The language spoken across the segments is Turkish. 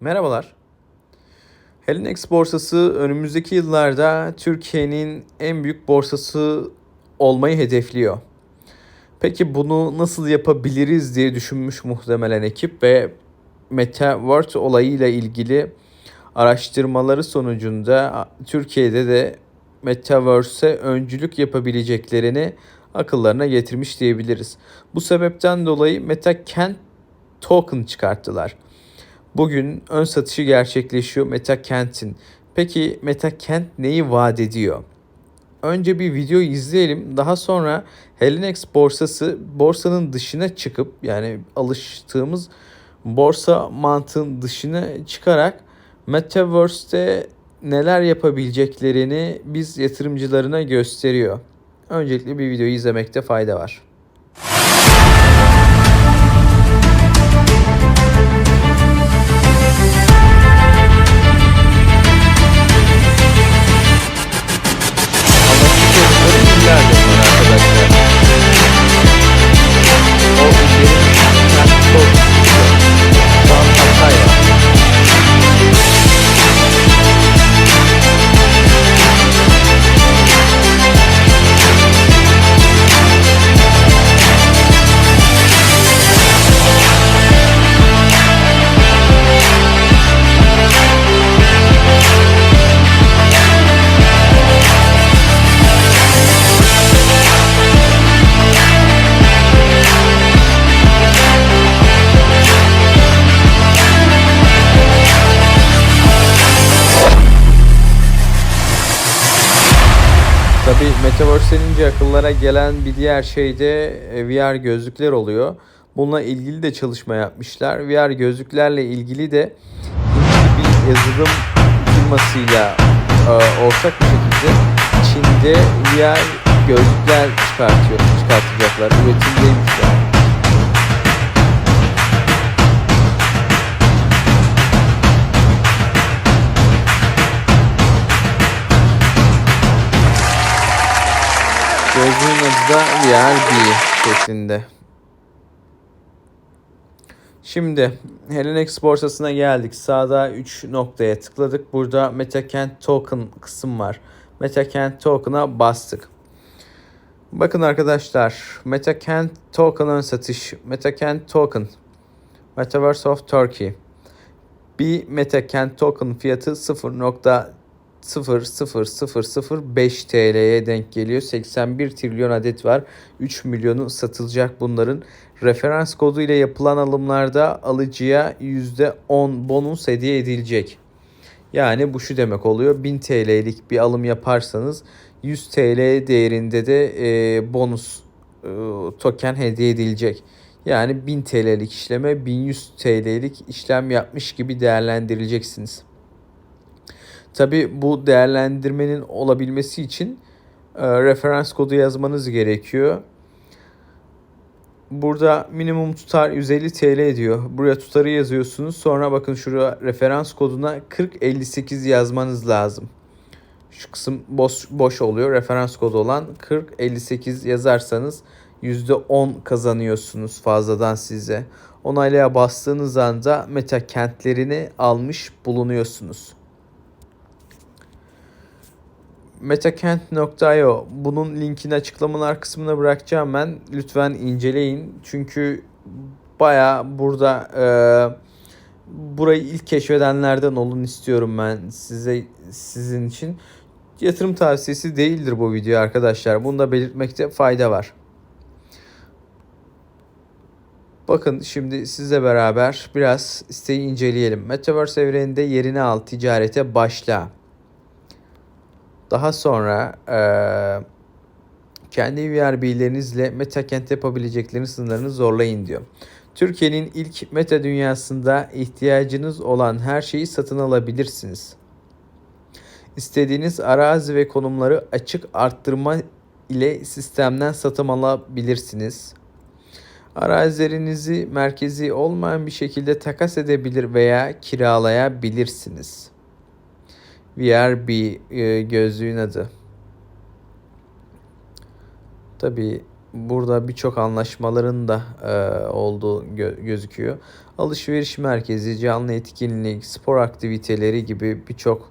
Merhabalar. Helinex borsası önümüzdeki yıllarda Türkiye'nin en büyük borsası olmayı hedefliyor. Peki bunu nasıl yapabiliriz diye düşünmüş muhtemelen ekip ve Metaverse olayıyla ilgili araştırmaları sonucunda Türkiye'de de Metaverse'e öncülük yapabileceklerini akıllarına getirmiş diyebiliriz. Bu sebepten dolayı MetaKent token çıkarttılar. Bugün ön satışı gerçekleşiyor MetaKent'in. Peki MetaKent neyi vaat ediyor? Önce bir video izleyelim. Daha sonra Helinex borsası borsanın dışına çıkıp yani alıştığımız borsa mantığın dışına çıkarak Metaverse'te neler yapabileceklerini biz yatırımcılarına gösteriyor. Öncelikle bir videoyu izlemekte fayda var. Metaverse denince akıllara gelen bir diğer şey de e, VR gözlükler oluyor. Bununla ilgili de çalışma yapmışlar. VR gözlüklerle ilgili de bir yazılım firmasıyla e, ortak bir şekilde Çin'de VR gözlükler çıkartıyor, çıkartacaklar. Üretimdeymişler. Da VRB şeklinde. Şimdi Helinex borsasına geldik. Sağda 3 noktaya tıkladık. Burada MetaKent Token kısım var. MetaKent Token'a bastık. Bakın arkadaşlar MetaKent Token ön satış. MetaKent Token. Metaverse of Turkey. Bir MetaKent Token fiyatı 0.00005 TL'ye denk geliyor. 81 trilyon adet var. 3 milyonu satılacak bunların. Referans kodu ile yapılan alımlarda alıcıya %10 bonus hediye edilecek. Yani bu şu demek oluyor. 1000 TL'lik bir alım yaparsanız 100 TL değerinde de e, bonus e, token hediye edilecek. Yani 1000 TL'lik işleme 1100 TL'lik işlem yapmış gibi değerlendirileceksiniz. Tabi bu değerlendirmenin olabilmesi için e, referans kodu yazmanız gerekiyor. Burada minimum tutar 150 TL ediyor. Buraya tutarı yazıyorsunuz. Sonra bakın şuraya referans koduna 4058 yazmanız lazım. Şu kısım boş, boş oluyor. Referans kodu olan 4058 yazarsanız %10 kazanıyorsunuz fazladan size. Onaylaya bastığınız anda meta kentlerini almış bulunuyorsunuz. metakent.io bunun linkini açıklamalar kısmına bırakacağım ben. Lütfen inceleyin. Çünkü baya burada e, burayı ilk keşfedenlerden olun istiyorum ben size sizin için. Yatırım tavsiyesi değildir bu video arkadaşlar. Bunu da belirtmekte fayda var. Bakın şimdi sizle beraber biraz siteyi inceleyelim. Metaverse evreninde yerini al, ticarete başla. Daha sonra e, kendi VRB'lerinizle MetaKent yapabilecekleriniz sınırlarını zorlayın diyor. Türkiye'nin ilk meta dünyasında ihtiyacınız olan her şeyi satın alabilirsiniz. İstediğiniz arazi ve konumları açık arttırma ile sistemden satın alabilirsiniz. Arazilerinizi merkezi olmayan bir şekilde takas edebilir veya kiralayabilirsiniz. VRB e, gözlüğün adı. Tabi burada birçok anlaşmaların da e, olduğu gö- gözüküyor. Alışveriş merkezi, canlı etkinlik, spor aktiviteleri gibi birçok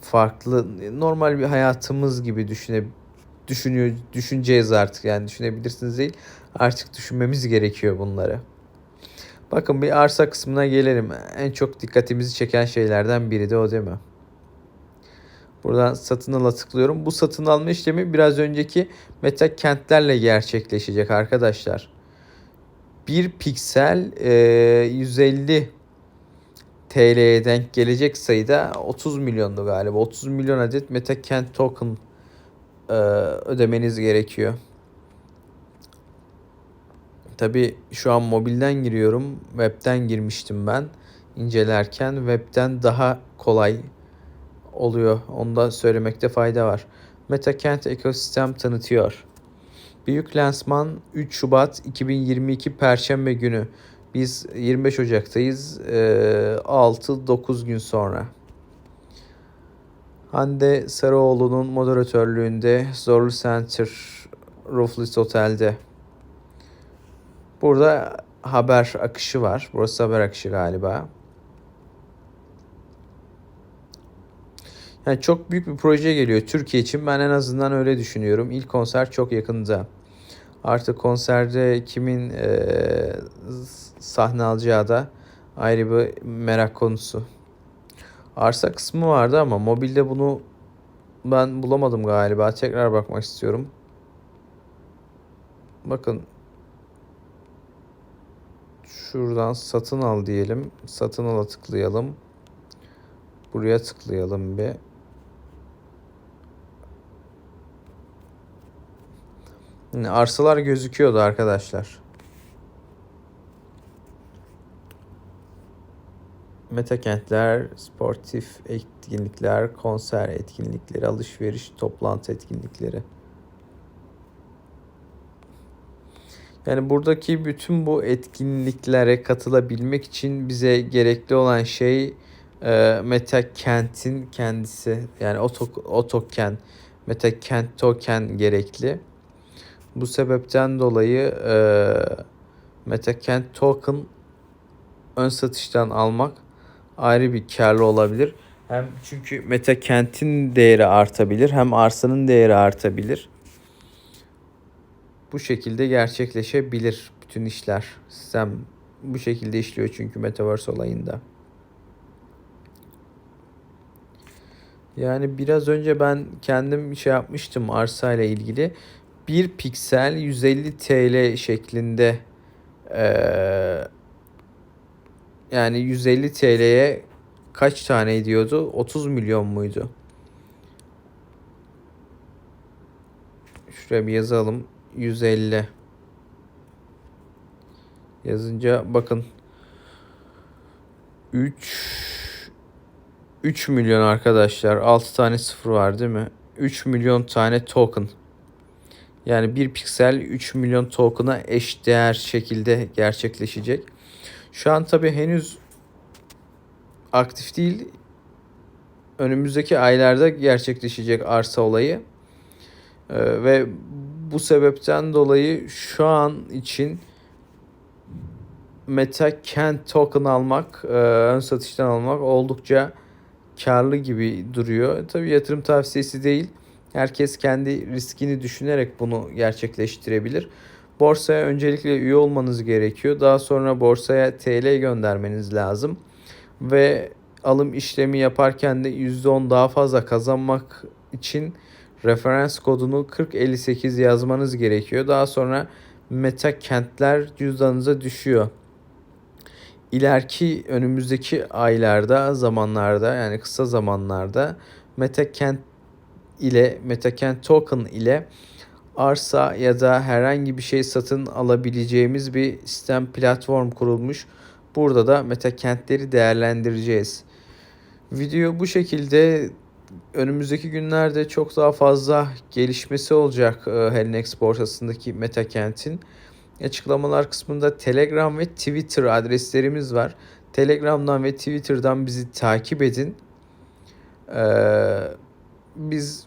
farklı normal bir hayatımız gibi düşüne düşünüyor düşüneceğiz artık yani düşünebilirsiniz değil artık düşünmemiz gerekiyor bunları. Bakın bir arsa kısmına gelelim. En çok dikkatimizi çeken şeylerden biri de o değil mi? Buradan satın ala tıklıyorum. Bu satın alma işlemi biraz önceki meta kentlerle gerçekleşecek arkadaşlar. Bir piksel e, 150 TL'ye denk gelecek sayıda 30 milyondu galiba. 30 milyon adet meta kent token e, ödemeniz gerekiyor. Tabi şu an mobilden giriyorum. Web'den girmiştim ben. incelerken web'den daha kolay oluyor. Onu da söylemekte fayda var. MetaKent ekosistem tanıtıyor. Büyük lansman 3 Şubat 2022 Perşembe günü. Biz 25 Ocak'tayız. 6-9 gün sonra. Hande Sarıoğlu'nun moderatörlüğünde Zorlu Center Roofless Otel'de. Burada haber akışı var. Burası haber akışı galiba. Yani çok büyük bir proje geliyor Türkiye için. Ben en azından öyle düşünüyorum. İlk konser çok yakında. Artık konserde kimin e, sahne alacağı da ayrı bir merak konusu. Arsa kısmı vardı ama mobilde bunu ben bulamadım galiba. Tekrar bakmak istiyorum. Bakın şuradan satın al diyelim. Satın ala tıklayalım. Buraya tıklayalım bir. Arsalar gözüküyordu arkadaşlar. Meta kentler, sportif etkinlikler, konser etkinlikleri, alışveriş, toplantı etkinlikleri. Yani buradaki bütün bu etkinliklere katılabilmek için bize gerekli olan şey e, Meta kendisi. Yani otok, otoken, Meta kent token gerekli. Bu sebepten dolayı e, MetaKent token ön satıştan almak ayrı bir karlı olabilir. Hem çünkü MetaKent'in değeri artabilir hem arsanın değeri artabilir. Bu şekilde gerçekleşebilir bütün işler. Sistem bu şekilde işliyor çünkü Metaverse olayında. Yani biraz önce ben kendim şey yapmıştım arsa ile ilgili bir piksel 150 TL şeklinde ee, yani 150 TL'ye kaç tane ediyordu? 30 milyon muydu? Şuraya bir yazalım. 150 yazınca bakın 3 3 milyon arkadaşlar 6 tane sıfır var değil mi? 3 milyon tane token yani bir piksel 3 milyon token'a eş değer şekilde gerçekleşecek. Şu an tabi henüz aktif değil. Önümüzdeki aylarda gerçekleşecek arsa olayı. Ee, ve bu sebepten dolayı şu an için Meta Kent token almak, e, ön satıştan almak oldukça karlı gibi duruyor. Tabi yatırım tavsiyesi değil. Herkes kendi riskini düşünerek bunu gerçekleştirebilir. Borsaya öncelikle üye olmanız gerekiyor. Daha sonra borsaya TL göndermeniz lazım. Ve alım işlemi yaparken de %10 daha fazla kazanmak için referans kodunu 4058 yazmanız gerekiyor. Daha sonra meta kentler cüzdanınıza düşüyor. İleriki önümüzdeki aylarda, zamanlarda yani kısa zamanlarda meta kent ile MetaKent Token ile arsa ya da herhangi bir şey satın alabileceğimiz bir sistem platform kurulmuş. Burada da MetaKentleri değerlendireceğiz. Video bu şekilde önümüzdeki günlerde çok daha fazla gelişmesi olacak e, Helinex borsasındaki MetaKent'in. Açıklamalar kısmında Telegram ve Twitter adreslerimiz var. Telegram'dan ve Twitter'dan bizi takip edin. Ee, biz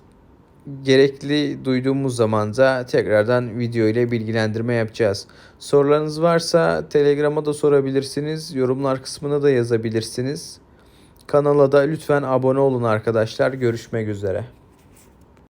gerekli duyduğumuz zaman da tekrardan video ile bilgilendirme yapacağız. Sorularınız varsa Telegram'a da sorabilirsiniz. Yorumlar kısmına da yazabilirsiniz. Kanala da lütfen abone olun arkadaşlar. Görüşmek üzere.